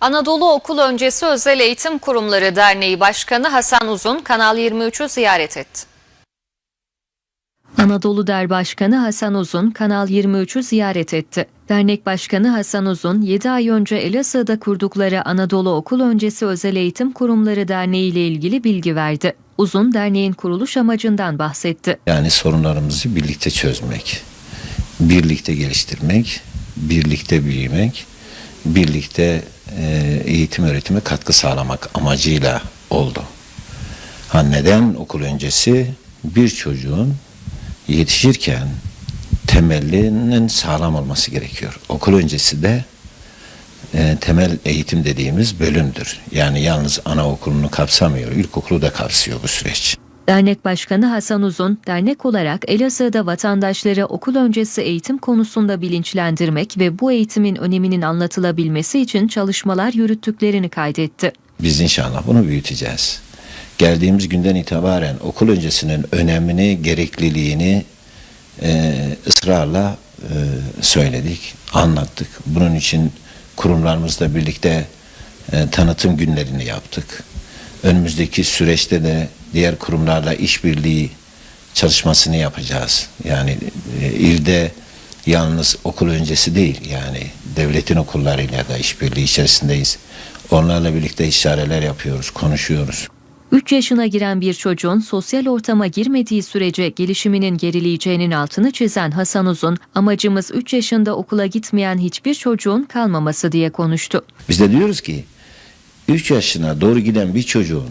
Anadolu Okul Öncesi Özel Eğitim Kurumları Derneği Başkanı Hasan Uzun Kanal 23'ü ziyaret etti. Anadolu Der Başkanı Hasan Uzun Kanal 23'ü ziyaret etti. Dernek Başkanı Hasan Uzun 7 ay önce Elazığ'da kurdukları Anadolu Okul Öncesi Özel Eğitim Kurumları Derneği ile ilgili bilgi verdi. Uzun derneğin kuruluş amacından bahsetti. Yani sorunlarımızı birlikte çözmek, birlikte geliştirmek, birlikte büyümek, birlikte e, eğitim öğretime katkı sağlamak amacıyla oldu. Ha neden okul öncesi bir çocuğun yetişirken temelinin sağlam olması gerekiyor. Okul öncesi de e, temel eğitim dediğimiz bölümdür. Yani yalnız anaokulunu kapsamıyor, ilkokulu da kapsıyor bu süreç. Dernek Başkanı Hasan Uzun, dernek olarak Elazığ'da vatandaşları okul öncesi eğitim konusunda bilinçlendirmek ve bu eğitimin öneminin anlatılabilmesi için çalışmalar yürüttüklerini kaydetti. Biz inşallah bunu büyüteceğiz. Geldiğimiz günden itibaren okul öncesinin önemini, gerekliliğini e, ısrarla e, söyledik, anlattık. Bunun için kurumlarımızla birlikte e, tanıtım günlerini yaptık. Önümüzdeki süreçte de diğer kurumlarla işbirliği çalışmasını yapacağız. Yani e, ilde yalnız okul öncesi değil yani devletin okullarıyla da işbirliği içerisindeyiz. Onlarla birlikte işareler yapıyoruz, konuşuyoruz. 3 yaşına giren bir çocuğun sosyal ortama girmediği sürece gelişiminin gerileyeceğinin altını çizen Hasan Uzun, amacımız 3 yaşında okula gitmeyen hiçbir çocuğun kalmaması diye konuştu. Biz de diyoruz ki 3 yaşına doğru giden bir çocuğun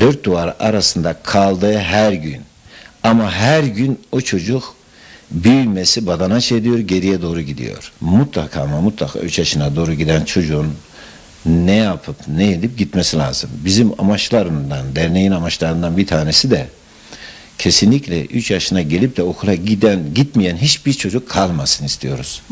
dört duvar arasında kaldığı her gün ama her gün o çocuk büyümesi badanaş ediyor geriye doğru gidiyor. Mutlaka ama mutlaka 3 yaşına doğru giden çocuğun ne yapıp ne edip gitmesi lazım. Bizim amaçlarından, derneğin amaçlarından bir tanesi de kesinlikle 3 yaşına gelip de okula giden, gitmeyen hiçbir çocuk kalmasın istiyoruz.